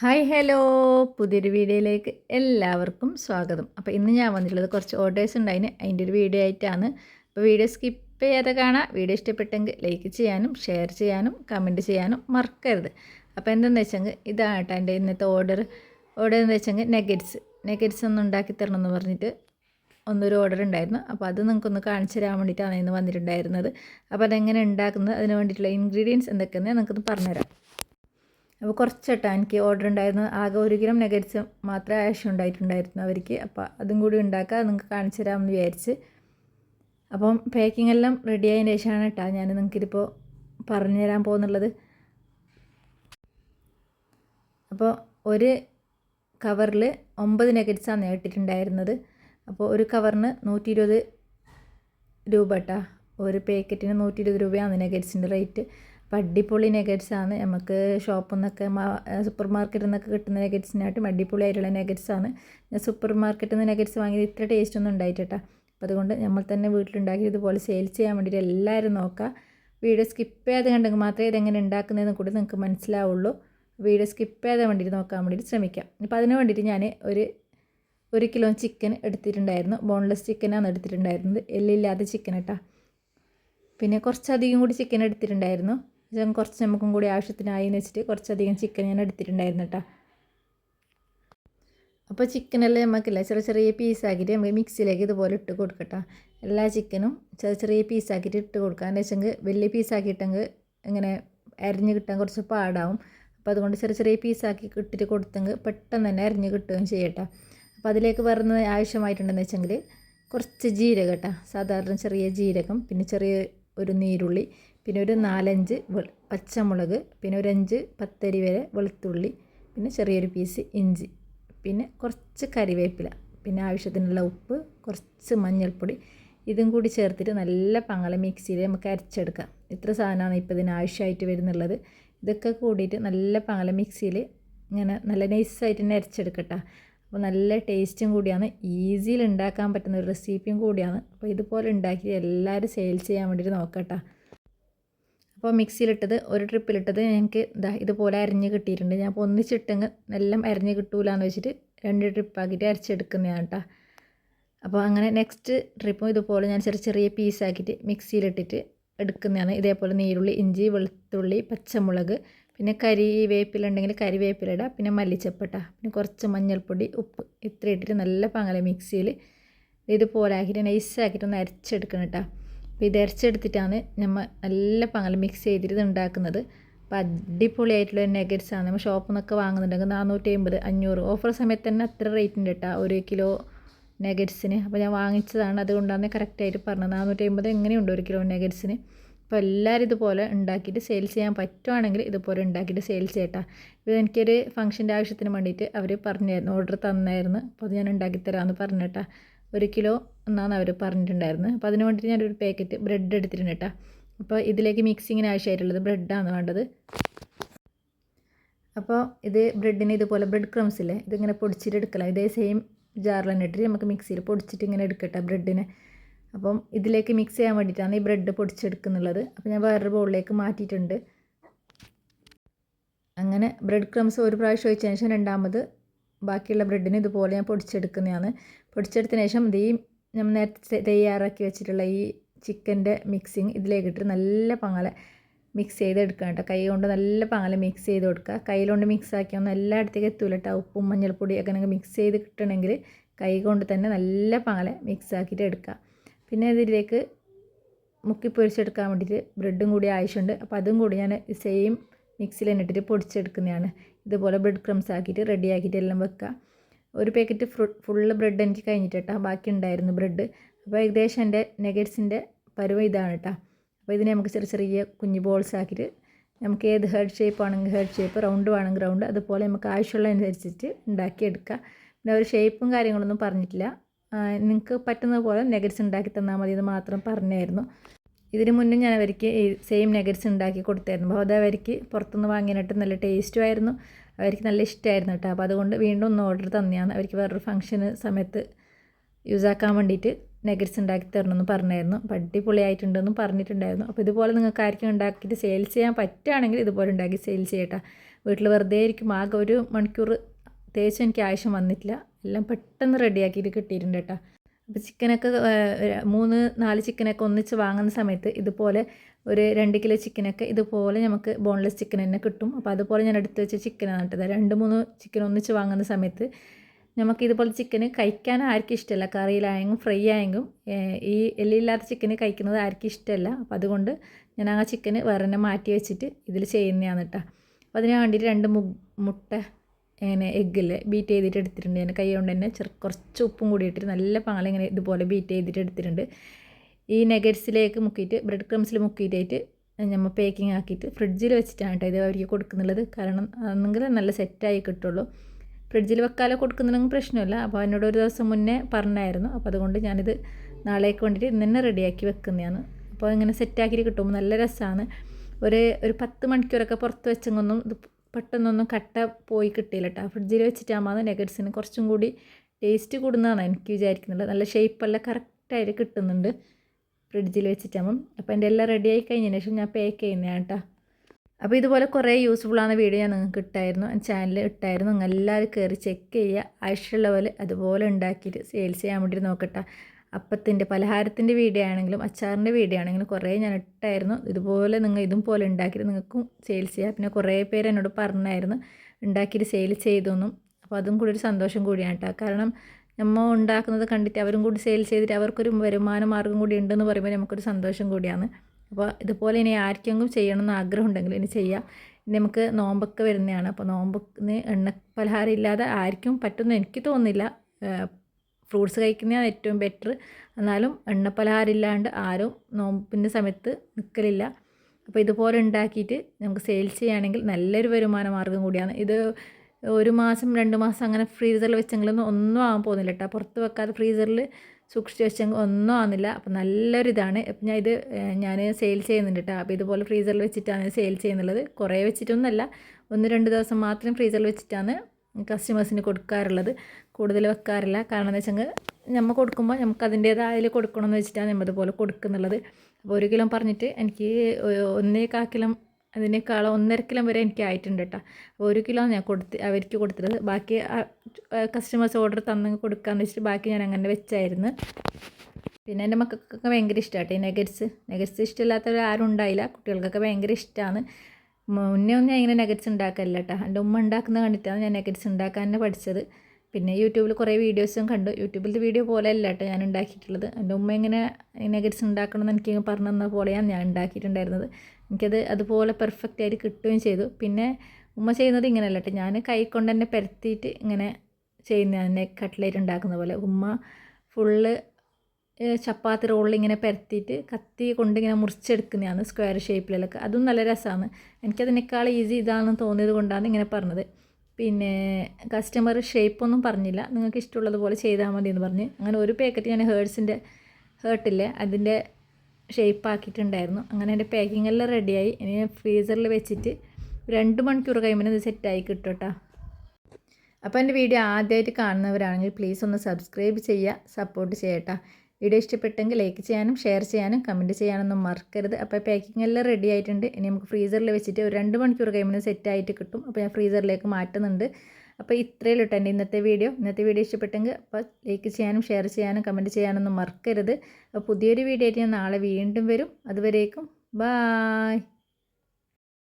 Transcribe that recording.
Hi hello. പുതിയൊരു വീഡിയോയിലേക്ക് എല്ലാവർക്കും സ്വാഗതം. അപ്പോൾ ഇന്ന് ഞാൻ വന്നിട്ടുള്ളത് കുറച്ച് ഓർഡേഴ്സ് ഉണ്ടായിന്. അതിന്റെ ഒരു വീഡിയോ ആയിട്ടാണ്. അപ്പോൾ വീഡിയോ സ്കിപ്പ് ചെയ്യാതെ കാണാം. വീഡിയോ ഇഷ്ടപ്പെട്ടെങ്കിൽ ലൈക്ക് ചെയ്യാനും ഷെയർ ചെയ്യാനും കമന്റ് ചെയ്യാനും മറക്കരുത്. അപ്പോൾ എന്തെന്ന് വെച്ചെങ്കിൽ ഇതാണ് കേട്ടോ എന്റെ ഇന്നത്തെ ഓർഡർ ഓർഡർ എന്ന് വെച്ചെങ്കിൽ നെഗറ്റ്സ് നെഗറ്റ്സ് ഒന്ന് ഉണ്ടാക്കി തരണം എന്ന് പറഞ്ഞിട്ട് ഒന്നൊരു ഓർഡർ ഉണ്ടായിരുന്നു. അപ്പോൾ അത് നിങ്ങൾക്കൊന്ന് കാണിച്ചു തരാൻ വേണ്ടിയിട്ടാണ് ഇന്ന് വന്നിട്ടുണ്ടായിരുന്നത്. അപ്പോൾ അതെങ്ങനെ ഉണ്ടാക്കുന്നത് അതിന് വേണ്ടിയിട്ടുള്ള ഇൻഗ്രീഡിയൻസ് എന്തൊക്കെയെന്ന് നിങ്ങൾക്കൊന്ന് പറഞ്ഞുതരാം. അപ്പോൾ കുറച്ചിട്ടാണ് എനിക്ക് ഓർഡർ ഉണ്ടായിരുന്നു. ആകെ ഒരു കിലോ നെഗറ്റ്സ് മാത്രമേ ആവശ്യം ഉണ്ടായിട്ടുണ്ടായിരുന്നു അവർക്ക്. അപ്പോൾ അതും കൂടി ഉണ്ടാക്കുക നിങ്ങൾക്ക് കാണിച്ചു തരാമെന്ന് വിചാരിച്ച്. അപ്പം പാക്കിംഗ് എല്ലാം റെഡി ആയതിന് ശേഷമാണ് കേട്ടോ ഞാൻ നിങ്ങൾക്കിതിപ്പോൾ പറഞ്ഞു തരാൻ പോകുന്നുള്ളത്. അപ്പോൾ ഒരു കവറിൽ ഒമ്പത് നെഗറ്റ്സാണ് ഇട്ടിട്ടുണ്ടായിരുന്നത്. അപ്പോൾ ഒരു കവറിന് നൂറ്റി ഇരുപത് രൂപ കേട്ടോ. ഒരു പാക്കറ്റിന് നൂറ്റി ഇരുപത് രൂപയാണ് നെഗറ്റ്സിന്റെ റേറ്റ് അപ്പോൾ അടിപൊളി നെഗറ്റ്സാണ് നമുക്ക് ഷോപ്പിൽ നിന്നൊക്കെ സൂപ്പർ മാർക്കറ്റിൽ നിന്നൊക്കെ കിട്ടുന്ന നെഗറ്റ്സിനായിട്ടും അടിപൊളിയായിട്ടുള്ള നെഗറ്റ്സാണ് ഞാൻ സൂപ്പർ മാർക്കറ്റിൽ നിന്ന് നെഗറ്റ്സ് വാങ്ങിയത് ഇത്ര ടേസ്റ്റ് ഒന്നും ഉണ്ടായിട്ടാ അപ്പോൾ അതുകൊണ്ട് നമ്മൾ തന്നെ വീട്ടിലുണ്ടാക്കി ഇതുപോലെ സെയിൽ ചെയ്യാൻ വേണ്ടിയിട്ട് എല്ലാവരും നോക്കുക. വീഡിയോ സ്കിപ്പ് ചെയ്യാതെ കണ്ടെങ്കിൽ മാത്രമേ ഇതെങ്ങനെ ഉണ്ടാക്കുന്നതെന്ന് കൂടി നിങ്ങൾക്ക് മനസ്സിലാവുള്ളൂ. വീഡിയോ സ്കിപ്പ് ചെയ്യാതെ വേണ്ടിയിട്ട് നോക്കാൻ വേണ്ടിയിട്ട് ശ്രമിക്കാം. അപ്പോൾ അതിന് വേണ്ടിയിട്ട് ഞാൻ ഒരു ഒരു കിലോ ചിക്കൻ എടുത്തിട്ടുണ്ടായിരുന്നു. ബോൺലെസ് ചിക്കനാണ് എടുത്തിട്ടുണ്ടായിരുന്നത്. എല്ലില്ലാത്ത ചിക്കൻ കേട്ടോ പിന്നെ കുറച്ചധികം കൂടി ചിക്കൻ എടുത്തിട്ടുണ്ടായിരുന്നു. ഞാൻ കുറച്ച് നമുക്കും കൂടി ആവശ്യത്തിനായി എന്ന് വെച്ചിട്ട് കുറച്ചധികം ചിക്കൻ ഞാൻ എടുത്തിട്ടുണ്ടായിരുന്നു കേട്ടോ. അപ്പോൾ ചിക്കനെല്ലാം നമുക്കില്ല ചെറിയ ചെറിയ പീസാക്കിയിട്ട് നമുക്ക് മിക്സിയിലേക്ക് ഇതുപോലെ ഇട്ട് കൊടുക്കട്ടോ. എല്ലാ ചിക്കനും ചെറിയ ചെറിയ പീസാക്കിയിട്ട് ഇട്ട് കൊടുക്കുക. എന്ന് വെച്ചെങ്കിൽ വലിയ പീസാക്കിയിട്ടെങ്കിൽ ഇങ്ങനെ അരിഞ്ഞ് കിട്ടാൻ കുറച്ച് പാടാവും. അപ്പോൾ അതുകൊണ്ട് ചെറിയ ചെറിയ പീസാക്കി ഇട്ടിട്ട് കൊടുത്തെങ്കിൽ പെട്ടെന്ന് തന്നെ അരിഞ്ഞ് കിട്ടുകയും ചെയ്യട്ടോ അപ്പോൾ അതിലേക്ക് വരുന്നത് ആവശ്യമായിട്ടുണ്ടെന്ന് വെച്ചെങ്കിൽ കുറച്ച് ജീരകം കേട്ടോ. സാധാരണ ചെറിയ ജീരകം പിന്നെ ചെറിയ ഒരു നീരുള്ളി പിന്നെ ഒരു നാലഞ്ച് പച്ചമുളക് പിന്നെ ഒരു അഞ്ച് പത്തരി വരെ വെളുത്തുള്ളി പിന്നെ ചെറിയൊരു പീസ് ഇഞ്ചി പിന്നെ കുറച്ച് കറിവേപ്പില പിന്നെ ആവശ്യത്തിനുള്ള ഉപ്പ് കുറച്ച് മഞ്ഞൾപ്പൊടി ഇതും കൂടി ചേർത്തിട്ട് നല്ല പങ്ങള മിക്സിയിൽ നമുക്ക് അരച്ചെടുക്കാം. ഇത്ര സാധനമാണ് ഇപ്പോൾ ഇതിന് ആവശ്യമായിട്ട് വരുന്നുള്ളത്. ഇതൊക്കെ കൂടിയിട്ട് നല്ല പങ്ങള മിക്സിയിൽ ഇങ്ങനെ നല്ല നൈസായിട്ട് തന്നെ അരച്ചെടുക്കട്ടെ. അപ്പോൾ നല്ല ടേസ്റ്റും കൂടിയാണ്. ഈസിയിൽ ഉണ്ടാക്കാൻ പറ്റുന്ന ഒരു റെസിപ്പിയും കൂടിയാണ്. അപ്പോൾ ഇതുപോലെ ഉണ്ടാക്കി എല്ലാവരും സെയിൽ ചെയ്യാൻ വേണ്ടിയിട്ട് നോക്കട്ടെ. അപ്പോൾ മിക്സിയിലിട്ടത് ഒരു ട്രിപ്പിലിട്ടത് ഞങ്ങൾക്ക് ഇതാ ഇതുപോലെ അരിഞ്ഞ് കിട്ടിയിട്ടുണ്ട്. ഞാൻ അപ്പോൾ ഒന്നിച്ചിട്ടെങ്കിൽ എല്ലാം അരിഞ്ഞ് കിട്ടൂലെന്ന് വെച്ചിട്ട് രണ്ട് ട്രിപ്പാക്കിയിട്ട് അരച്ചെടുക്കുന്നതാണ് കേട്ടോ. അപ്പോൾ അങ്ങനെ നെക്സ്റ്റ് ട്രിപ്പും ഇതുപോലെ ഞാൻ ചെറിയ ചെറിയ പീസാക്കിയിട്ട് മിക്സിയിലിട്ടിട്ട് എടുക്കുന്നതാണ്. ഇതേപോലെ നീരുള്ളി ഇഞ്ചി വെളുത്തുള്ളി പച്ചമുളക് പിന്നെ കരിവേപ്പിലുണ്ടെങ്കിൽ കരിവേപ്പില ഇടുക പിന്നെ മല്ലിച്ചപ്പട്ട പിന്നെ കുറച്ച് മഞ്ഞൾപ്പൊടി ഉപ്പ് ഇത്ര ഇട്ടിട്ട് നല്ല പങ്ങല മിക്സിയിൽ ഇതുപോലെ ആക്കിയിട്ട് നൈസാക്കിയിട്ട് ഒന്ന് അരച്ചെടുക്കണം കേട്ടോ. അപ്പോൾ ഇത് നമ്മൾ നല്ല പങ്ങൽ മിക്സ് ചെയ്തിട്ട് ഉണ്ടാക്കുന്നത് അപ്പോൾ അടിപൊളിയായിട്ടുള്ള നെഗറ്റ്സ് ആണ്. നമ്മൾ ഷോപ്പിൽ നിന്നൊക്കെ വാങ്ങുന്നുണ്ടെങ്കിൽ നാനൂറ്റി അമ്പത് അഞ്ഞൂറ്. ഓഫർ സമയത്ത് തന്നെ അത്ര റേറ്റ് ഉണ്ട് കേട്ടോ ഒരു കിലോ നെഗറ്റ്സിന് അപ്പോൾ ഞാൻ വാങ്ങിച്ചതാണ്. അതുകൊണ്ടാണ് കറക്റ്റായിട്ട് പറഞ്ഞത്. നാനൂറ്റി അമ്പത് എങ്ങനെയുണ്ട് ഒരു കിലോ നെഗറ്റ്സിന് അപ്പോൾ എല്ലാവരും ഇതുപോലെ ഉണ്ടാക്കിയിട്ട് സെയിൽസ് ചെയ്യാൻ പറ്റുവാണെങ്കിൽ ഇതുപോലെ ഉണ്ടാക്കിയിട്ട് സെയിൽസ് ചെയ്യട്ടാ. ഇത് എനിക്കൊരു ഫംഗ്ഷന്റെ ആവശ്യത്തിന് വേണ്ടിയിട്ട് അവർ പറഞ്ഞായിരുന്നു. ഓർഡർ തന്നായിരുന്നു. അപ്പോൾ അത് ഞാൻ ഉണ്ടാക്കി തരാമെന്ന് പറഞ്ഞിട്ടാ ഒരു കിലോ എന്നാണ് അവർ പറഞ്ഞിട്ടുണ്ടായിരുന്നത്. അപ്പോൾ അതിന് വേണ്ടിയിട്ട് ഞാനൊരു പാക്കറ്റ് ബ്രെഡ് എടുത്തിട്ടുണ്ട് കേട്ടോ. അപ്പോൾ ഇതിലേക്ക് മിക്സിങ്ങിന് ആവശ്യമായിട്ടുള്ളത് ബ്രെഡാണ് വേണ്ടത്. അപ്പോൾ ഇത് ബ്രെഡിന് ഇതുപോലെ ബ്രെഡ് ക്രംസ് ഇല്ലേ? ഇതിങ്ങനെ പൊടിച്ചിട്ട് എടുക്കല. ഇതേ സെയിം ജാറിൽ തന്നെ ഇട്ടിട്ട് നമുക്ക് മിക്സിയിൽ പൊടിച്ചിട്ട് ഇങ്ങനെ എടുക്കട്ടെ ബ്രെഡിനെ. അപ്പം ഇതിലേക്ക് മിക്സ് ചെയ്യാൻ വേണ്ടിയിട്ടാണ് ഈ ബ്രെഡ് പൊടിച്ചെടുക്കുന്നുള്ളത്. അപ്പോൾ ഞാൻ വേറൊരു ബൗളിലേക്ക് മാറ്റിയിട്ടുണ്ട്. അങ്ങനെ ബ്രെഡ് ക്രംസ് ഒരു പ്രാവശ്യം ഒഴിച്ചതിന് ശേഷം രണ്ടാമത് ബാക്കിയുള്ള ബ്രെഡിന് ഇതുപോലെ ഞാൻ പൊടിച്ചെടുക്കുന്നതാണ്. പൊടിച്ചെടുത്തതിന് ശേഷം ഇത് ഈ നമ്മൾ നേരത്തെ തയ്യാറാക്കി വെച്ചിട്ടുള്ള ഈ ചിക്കന്റെ മിക്സിങ് ഇതിലേക്ക് നല്ല പങ്ങല മിക്സ് ചെയ്ത് എടുക്കണം കേട്ടോ. കൈ കൊണ്ട് നല്ല പങ്ങല മിക്സ് ചെയ്ത് കൊടുക്കുക. കൈയിലുകൊണ്ട് മിക്സ് ആക്കിയാൽ ഒന്നും എല്ലായിടത്തേക്ക് എത്തൂല കേട്ടോ ഉപ്പും മഞ്ഞൾപ്പൊടി ഒക്കെ മിക്സ് ചെയ്ത് കിട്ടണമെങ്കിൽ കൈ കൊണ്ട് തന്നെ നല്ല പങ്ങല മിക്സ് ആക്കിയിട്ട് എടുക്കുക. പിന്നെ ഇതിലേക്ക് മുക്കി പൊരിച്ചെടുക്കാൻ വേണ്ടിയിട്ട് ബ്രെഡും കൂടി ആവശ്യമുണ്ട്. അപ്പോൾ അതും കൂടി ഞാൻ സെയിം മിക്സിയിൽ എന്നിട്ടിട്ട് പൊടിച്ചെടുക്കുന്നതാണ്. ഇതുപോലെ ബ്രെഡ് ക്രംസ് ആക്കിയിട്ട് റെഡി ആക്കിയിട്ട് എല്ലാം വെക്കുക. ഒരു പാക്കറ്റ് ഫ്രൂ ഫുള്ള് ബ്രെഡ് എനിക്ക് കഴിഞ്ഞിട്ട് കേട്ടോ ബാക്കി ഉണ്ടായിരുന്നു ബ്രെഡ് അപ്പോൾ ഏകദേശം എന്റെ നെഗറ്റ്സിന്റെ പരുവം ഇതാണ് കേട്ടോ അപ്പോൾ ഇതിനെ നമുക്ക് ചെറിയ ചെറിയ കുഞ്ഞു ബോൾസ് ആക്കിയിട്ട് നമുക്ക് ഏത് ഹെഡ് ഷേപ്പ് ആണെങ്കിൽ ഹെഡ് ഷേപ്പ് റൗണ്ട് വേണമെങ്കിൽ റൗണ്ട് അതുപോലെ നമുക്ക് ആവശ്യമുള്ള അനുസരിച്ചിട്ട് ഉണ്ടാക്കിയെടുക്കുക. പിന്നെ ഒരു ഷേപ്പും കാര്യങ്ങളൊന്നും പറഞ്ഞിട്ടില്ല. നിങ്ങൾക്ക് പറ്റുന്ന പോലെ നെഗറ്റ്സ് ഉണ്ടാക്കി തന്നാൽ മതി എന്ന് മാത്രം പറഞ്ഞായിരുന്നു. ഇതിന് മുന്നേ ഞാൻ അവർക്ക് സെയിം നെഗറ്റ്സ് ഉണ്ടാക്കി കൊടുത്തായിരുന്നു. അപ്പോൾ അത് അവർക്ക് പുറത്തുനിന്ന് വാങ്ങിയിട്ട് നല്ല ടേസ്റ്റും ആയിരുന്നു. അവർക്ക് നല്ല ഇഷ്ടമായിരുന്നു കേട്ടോ. അപ്പോൾ അതുകൊണ്ട് വീണ്ടും ഒന്ന് ഓർഡർ തന്നെയാണ് അവർക്ക് വേറൊരു ഫംഗ്ഷന് സമയത്ത് യൂസാക്കാൻ വേണ്ടിയിട്ട് നെഗറ്റ്സ് ഉണ്ടാക്കി തരണമെന്ന് പറഞ്ഞായിരുന്നു. അപ്പോൾ അടിപൊളിയായിട്ടുണ്ടെന്നും പറഞ്ഞിട്ടുണ്ടായിരുന്നു. അപ്പോൾ ഇതുപോലെ നിങ്ങൾക്ക് ആർക്കും ഉണ്ടാക്കിയിട്ട് സെയിൽസ് ചെയ്യാൻ പറ്റുകയാണെങ്കിൽ ഇതുപോലെ ഉണ്ടാക്കി സെയിൽസ് ചെയ്യട്ടെ. വീട്ടിൽ വെറുതെ ആയിരിക്കും ആകെ ഒരു മണിക്കൂർ തേച്ച് എനിക്ക് ആവശ്യം വന്നിട്ടില്ല. എല്ലാം പെട്ടെന്ന് റെഡിയാക്കിയിട്ട് കിട്ടിയിട്ടുണ്ട് കേട്ടോ. അപ്പോൾ ചിക്കനൊക്കെ മൂന്ന് നാല് ചിക്കനൊക്കെ ഒന്നിച്ച് വാങ്ങുന്ന സമയത്ത് ഇതുപോലെ ഒരു രണ്ട് കിലോ ചിക്കനൊക്കെ ഇതുപോലെ നമുക്ക് ബോൺലെസ് ചിക്കൻ തന്നെ കിട്ടും. അപ്പോൾ അതുപോലെ ഞാൻ എടുത്ത് വെച്ച ചിക്കനാണ് കേട്ടത്. രണ്ട് മൂന്ന് ചിക്കൻ ഒന്നിച്ച് വാങ്ങുന്ന സമയത്ത് നമുക്ക് ഇതുപോലെ ചിക്കന് കഴിക്കാൻ ആർക്കും ഇഷ്ടമല്ല കറിയിലായെങ്കിലും ഫ്രൈ ആയെങ്കിലും ഈ എല്ലില്ലാത്ത ചിക്കന് കഴിക്കുന്നത് ആർക്കും ഇഷ്ടമല്ല അപ്പോൾ അതുകൊണ്ട് ഞാൻ ആ ചിക്കന് വേറെ തന്നെ മാറ്റി വെച്ചിട്ട് ഇതിൽ ചെയ്യുന്നതാണ് കേട്ടോ. അപ്പോൾ അതിന് വേണ്ടിയിട്ട് രണ്ട് മുട്ട ഇങ്ങനെ എഗ്ഗിൽ ബീറ്റ് ചെയ്തിട്ട് എടുത്തിട്ടുണ്ട്. ഞാൻ കൈ കൊണ്ട് തന്നെ ചെറു കുറച്ച് ഉപ്പും കൂടി ഇട്ടിട്ട് നല്ല പാളം ഇങ്ങനെ ഇതുപോലെ ബീറ്റ് ചെയ്തിട്ട് എടുത്തിട്ടുണ്ട്. ഈ നെഗറ്റ്സിലേക്ക് മുക്കിയിട്ട് ബ്രെഡ് ക്രംസിൽ മുക്കിയിട്ടായിട്ട് നമ്മൾ പേക്കിംഗ് ആക്കിയിട്ട് ഫ്രിഡ്ജിൽ വെച്ചിട്ടാണ് കേട്ടോ ഇത് അവർക്ക് കൊടുക്കുന്നുള്ളത്. കാരണം അന്നെങ്കിൽ നല്ല സെറ്റായി കിട്ടുള്ളൂ. ഫ്രിഡ്ജിൽ വെക്കാലോ കൊടുക്കുന്നുണ്ടെങ്കിൽ പ്രശ്നമില്ല. അപ്പോൾ എന്നോട് ഒരു ദിവസം മുന്നേ പറഞ്ഞായിരുന്നു. അപ്പോൾ അതുകൊണ്ട് ഞാനിത് നാളേക്ക് വേണ്ടിയിട്ട് ഇന്ന് തന്നെ റെഡിയാക്കി വെക്കുന്നതാണ്. അപ്പോൾ ഇങ്ങനെ സെറ്റാക്കിയിട്ട് കിട്ടുമ്പോൾ നല്ല രസമാണ്. ഒരു ഒരു പത്ത് മണിക്കൂറൊക്കെ പുറത്ത് വെച്ചെങ്ങൊന്നും ഇത് പെട്ടെന്നൊന്നും കട്ട പോയി കിട്ടിയില്ല കേട്ടോ ഫ്രിഡ്ജിൽ വെച്ചിട്ടാകുമ്പോൾ നെഗറ്റ്സിന് കുറച്ചും കൂടി ടേസ്റ്റ് കൂടുന്നതാണ് എനിക്ക് വിചാരിക്കുന്നത്. നല്ല ഷേപ്പെല്ലാം കറക്റ്റായിട്ട് കിട്ടുന്നുണ്ട് ഫ്രിഡ്ജിൽ വെച്ചിട്ടാകുമ്പം അപ്പോൾ എന്റെ എല്ലാം റെഡി ആയി കഴിഞ്ഞതിന് ശേഷം ഞാൻ പാക്ക് ചെയ്യുന്നതാണ് കേട്ടോ അപ്പോൾ ഇതുപോലെ കുറേ യൂസ്ഫുള്ളാണ് വീഡിയോ ഞാൻ നിങ്ങൾക്ക് ഇട്ടായിരുന്നു. ചാനൽ ഇട്ടായിരുന്നു. നിങ്ങൾ എല്ലാവരും കയറി ചെക്ക് ചെയ്യുക. ആവശ്യമുള്ള പോലെ അതുപോലെ ഉണ്ടാക്കിയിട്ട് സെയിൽസ് ചെയ്യാൻ വേണ്ടി നോക്കട്ടെ അപ്പത്തിന്റെ പലഹാരത്തിന്റെ വീഡിയോ ആണെങ്കിലും അച്ചാറിന്റെ വീഡിയോ ആണെങ്കിലും കുറേ ഞാൻ ഇട്ടായിരുന്നു. ഇതുപോലെ നിങ്ങൾ ഇതും പോലെ ഉണ്ടാക്കിയിട്ട് നിങ്ങൾക്കും സെയിൽസ് ചെയ്യാം. പിന്നെ കുറേ പേര് എന്നോട് പറഞ്ഞായിരുന്നു ഉണ്ടാക്കിയിട്ട് സെയിൽ ചെയ്തൊന്നും. അപ്പോൾ അതും കൂടി ഒരു സന്തോഷം കൂടിയാണ് കേട്ടോ. കാരണം നമ്മൾ ഉണ്ടാക്കുന്നത് കണ്ടിട്ട് അവരും കൂടി സെയിൽ ചെയ്തിട്ട് അവർക്കൊരു വരുമാന മാർഗം കൂടി ഉണ്ടെന്ന് പറയുമ്പോൾ നമുക്കൊരു സന്തോഷം കൂടിയാണ്. അപ്പോൾ ഇതുപോലെ ഇനി ആർക്കെങ്കിലും ചെയ്യണമെന്ന് ആഗ്രഹം ഉണ്ടെങ്കിൽ ഇനി ചെയ്യാം. ഇനി നമുക്ക് നോമ്പൊക്കെ വരുന്നതാണ്. അപ്പോൾ നോമ്പിന് എണ്ണ പലഹാരം ഇല്ലാതെ ആർക്കും പറ്റുമെന്ന് എനിക്ക് തോന്നുന്നില്ല. ഫ്രൂട്ട്സ് കഴിക്കുന്നതാണ് ഏറ്റവും ബെറ്റർ എന്നാലും എണ്ണ പലഹാരം ഇല്ലാണ്ട് ആരും നോമ്പിന്റെ സമയത്ത് നിൽക്കലില്ല അപ്പോൾ ഇതുപോലെ ഉണ്ടാക്കിയിട്ട് നമുക്ക് സെയിൽസ് ചെയ്യുകയാണെങ്കിൽ നല്ലൊരു വരുമാന മാർഗം കൂടിയാണ്. ഇത് ഒരു മാസം രണ്ട് മാസം അങ്ങനെ ഫ്രീസറിൽ വെച്ചെങ്കിലൊന്നും ഒന്നും ആകാൻ പോകുന്നില്ല കേട്ടോ. പുറത്ത് വെക്കാതെ ഫ്രീസറിൽ സൂക്ഷിച്ച് വെച്ചെങ്കിൽ ഒന്നും ആകുന്നില്ല അപ്പോൾ നല്ലൊരിതാണ് ഞാൻ ഇത് ഞാൻ സെയിൽ ചെയ്യുന്നുണ്ട് കേട്ടോ. അപ്പോൾ ഇതുപോലെ ഫ്രീസറിൽ വെച്ചിട്ടാണ് സെയിൽ ചെയ്യുന്നുള്ളത്. കുറേ വെച്ചിട്ടൊന്നുമല്ല. ഒന്ന് രണ്ട് ദിവസം മാത്രം ഫ്രീസറിൽ വെച്ചിട്ടാണ് കസ്റ്റമേഴ്സിന് കൊടുക്കാറുള്ളത്. കൂടുതൽ വെക്കാറില്ല. കാരണം എന്താ വെച്ചെങ്കിൽ നമ്മൾ കൊടുക്കുമ്പോൾ നമുക്ക് അതിന്റേതായ കൊടുക്കണമെന്ന് വെച്ചിട്ടാണ് നമ്മൾ ഇതുപോലെ കൊടുക്കുന്നുള്ളത്. അപ്പോൾ ഒരു കിലോ പറഞ്ഞിട്ട് എനിക്ക് ഒന്നേകാൽ കിലോ അതിനേക്കാളും ഒന്നര കിലോ വരെ എനിക്ക് ആയിട്ടുണ്ട് കേട്ടോ ഒരു കിലോ ഞാൻ കൊടുത്ത് അവർക്ക് കൊടുത്തത് ബാക്കി കസ്റ്റമേഴ്സ് ഓർഡർ തന്ന് കൊടുക്കാമെന്ന് വെച്ചിട്ട് ബാക്കി ഞാൻ അങ്ങനെ വെച്ചായിരുന്നു. പിന്നെ എന്റെ മക്കൾക്കൊക്കെ ഭയങ്കര ഇഷ്ടമാണ് കേട്ടോ ഈ നെഗറ്റ്സ്. നെഗറ്റ്സ് ഇഷ്ടമില്ലാത്തവർ ആരും ഉണ്ടായില്ല. കുട്ടികൾക്കൊക്കെ ഭയങ്കര ഇഷ്ടമാണ് മുന്നേ ഒന്നും ഞാൻ ഇങ്ങനെ നെഗറ്റ്സ് ഉണ്ടാക്കല്ല കേട്ടോ എന്റെ ഉമ്മ ഉണ്ടാക്കുന്ന കണ്ടിട്ടാണ് ഞാൻ നെഗറ്റ്സ് ഉണ്ടാക്കാൻ തന്നെ പഠിച്ചത്. പിന്നെ യൂട്യൂബിൽ കുറേ വീഡിയോസും കണ്ടു. യൂട്യൂബിലത്തെ വീഡിയോ പോലെ അല്ല കേട്ടോ ഞാൻ ഉണ്ടാക്കിയിട്ടുള്ളത്. എന്റെ ഉമ്മ എങ്ങനെ നെഗറ്റ്സ് ഉണ്ടാക്കണമെന്ന് എനിക്ക് പറഞ്ഞു തന്ന പോലെയാണ് ഞാൻ ഉണ്ടാക്കിയിട്ടുണ്ടായിരുന്നത്. എനിക്കത് അതുപോലെ പെർഫെക്റ്റ് ആയിട്ട് കിട്ടുകയും ചെയ്തു. പിന്നെ ഉമ്മ ചെയ്യുന്നത് ഇങ്ങനെയല്ല കേട്ടോ ഞാൻ കൊണ്ട് തന്നെ പരത്തിയിട്ട് ഇങ്ങനെ ചെയ്യുന്ന കട്ട്ലേറ്റ് ഉണ്ടാക്കുന്ന പോലെ. ഉമ്മ ഫുള്ള് ചപ്പാത്തി റോളിൽ ഇങ്ങനെ പരത്തിയിട്ട് കത്തി കൊണ്ട് ഇങ്ങനെ മുറിച്ചെടുക്കുന്നതാണ് സ്ക്വയർ ഷേപ്പിലൊക്കെ അതും നല്ല രസമാണ് എനിക്കതിനേക്കാൾ ഈസി ഇതാണെന്ന് തോന്നിയത് കൊണ്ടാണ് ഇങ്ങനെ പറഞ്ഞത്. പിന്നെ കസ്റ്റമർ ഷേപ്പൊന്നും പറഞ്ഞില്ല. നിങ്ങൾക്ക് ഇഷ്ടമുള്ളതുപോലെ ചെയ്താൽ മതി എന്ന് പറഞ്ഞ്. അങ്ങനെ ഒരു പാക്കറ്റ് ഞാൻ ഹേർട്സിന്റെ ഹേർട്ടില്ലേ അതിന്റെ ഷേപ്പ് ആക്കിയിട്ടുണ്ടായിരുന്നു. അങ്ങനെ എന്റെ പാക്കിംഗ് എല്ലാം റെഡിയായി ഇനി ഫ്രീസറിൽ വെച്ചിട്ട് രണ്ട് മണിക്കൂർ കഴിയുമ്പോൾ ഇത് സെറ്റായി കേട്ടോ അപ്പോൾ എന്റെ വീഡിയോ ആദ്യമായിട്ട് കാണുന്നവരാണെങ്കിൽ പ്ലീസ് ഒന്ന് സബ്സ്ക്രൈബ് ചെയ്യുക സപ്പോർട്ട് ചെയ്യട്ടോ വീഡിയോ ഇഷ്ടപ്പെട്ടെങ്കിൽ ലൈക്ക് ചെയ്യാനും ഷെയർ ചെയ്യാനും കമന്റ് ചെയ്യാനൊന്നും മറക്കരുത്. അപ്പോൾ പാക്കിംഗ് എല്ലാം റെഡി ആയിട്ടുണ്ട്. ഇനി നമുക്ക് ഫ്രീസറിൽ വെച്ചിട്ട് ഒരു രണ്ട് മണിക്കൂർ കഴിയുമ്പോൾ സെറ്റായിട്ട് കിട്ടും. അപ്പോൾ ഞാൻ ഫ്രീസറിലേക്ക് മാറ്റുന്നുണ്ട്. അപ്പോൾ ഇത്രയേ ഉള്ളൂ എന്റെ ഇന്നത്തെ വീഡിയോ ഇന്നത്തെ വീഡിയോ ഇഷ്ടപ്പെട്ടെങ്കിൽ അപ്പോൾ ലൈക്ക് ചെയ്യാനും ഷെയർ ചെയ്യാനും കമന്റ് ചെയ്യാനൊന്നും മറക്കരുത്. അപ്പോൾ പുതിയൊരു വീഡിയോ ആയിട്ട് ഞാൻ നാളെ വീണ്ടും വരും. അതുവരേക്കും ബായ്